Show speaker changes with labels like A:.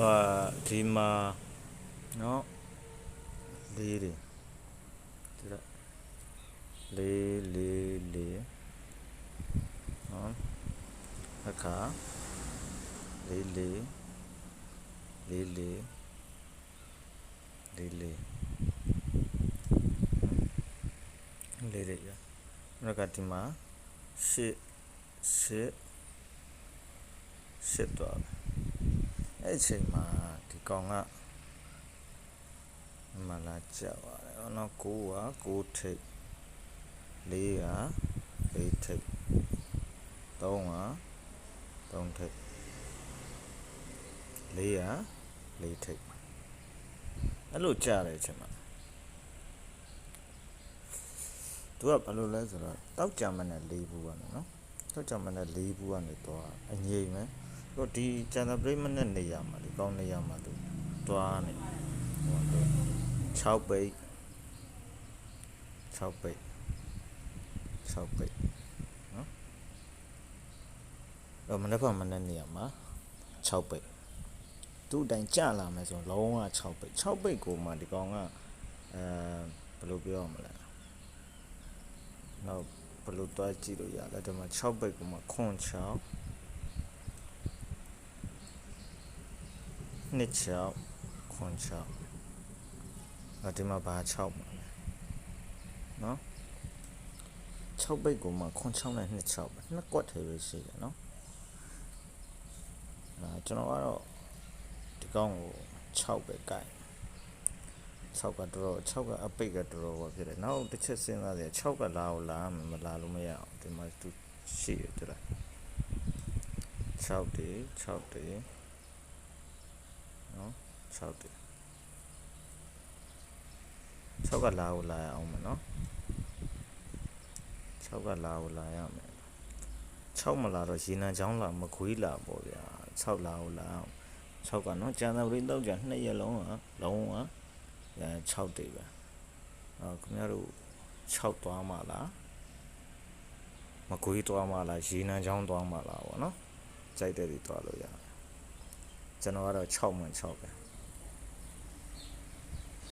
A: ဟာဒီမှာနော်လေးတွေဒီတော့လေးလေးလေးနော်အခါလေးလေးလေးလေးလေးလေးလေးလေးရနောက်ကဒီမှာရှစ်ရှစ်ရှစ်တော့ အဲ့အချိန်မှာဒီကောင်ကမလာကြပါလေ။နော်ကိုကကိုထိတ်လေးကလေးထိတ်သုံးကသုံးထိတ်လေးကလေးထိတ်အဲ့လိုကြားတယ်အချိန်မှာသူကဘာလို့လဲဆိုတော့တောက်ကြမနဲ့လေးဘူးကနေနော်တောက်ကြမနဲ့လေးဘူးကနေတော့အငြိမ်မယ် တော့ဒီကျန်တဲ့ပြိမနဲ့နေရမှာဒီကောင်းနေရမှာသူတွားနေဟိုတော့6ပိတ်6ပိတ်6ပိတ်နော်တော့မနေ့ကမနေ့နေရမှာ6ပိတ်သူ့အတိုင်းကြလာမယ်ဆိုရင်လုံးဝ6ပိတ်6ပိတ်ကိုမှဒီကောင်ကအဲဘယ်လိုပြောရမလဲနောက်ဘယ်လိုတွားကြည့်လို့ရလဲဒီမှာ6ပိတ်ကိုမှခွန်6 နှစ်6ခွန်6အဲ့ဒီမှာဘာ6မှာလဲနော်6ပိတ်ကိုမှခွန်6နဲ့နှစ်6ပဲနှစ်ကွက်ထဲပဲရှိတယ်နော်အဲ့ကျွန်တော်ကတော့ဒီကောင်းကို6ပဲကြိုက်6ကတော်တော်6ကအပိတ်ကတော်တော်ပဲဖြစ်တယ်နောက်တစ်ချက်စဉ်းစားတယ်6ကလာကိုလာမယ်မလာလို့မရအောင်ဒီမှာသူရှိရတယ်လား6တေ6တေ နော်6တယ်6ကလာကိုလာရအောင်မယ်နော်6ကလာကိုလာရမယ်6မလာတော့ရေနံချောင်းလာမခွေးလာပေါ့ဗျာ6လာကိုလာအောင်6ကနော်ကျန်တဲ့ပရိတော့ကြ2ရက်လုံးကလုံးဝအဲ6တယ်ပဲအော်ခင်ဗျားတို့6သွားမှလားမကွေးသွားမှလားရေနံချောင်းသွားမှလားပေါ့နော်ကြိုက်တဲ့တွေသွားလို့ရတယ်ကျွန်တော်ကတော့6မှ6ပဲ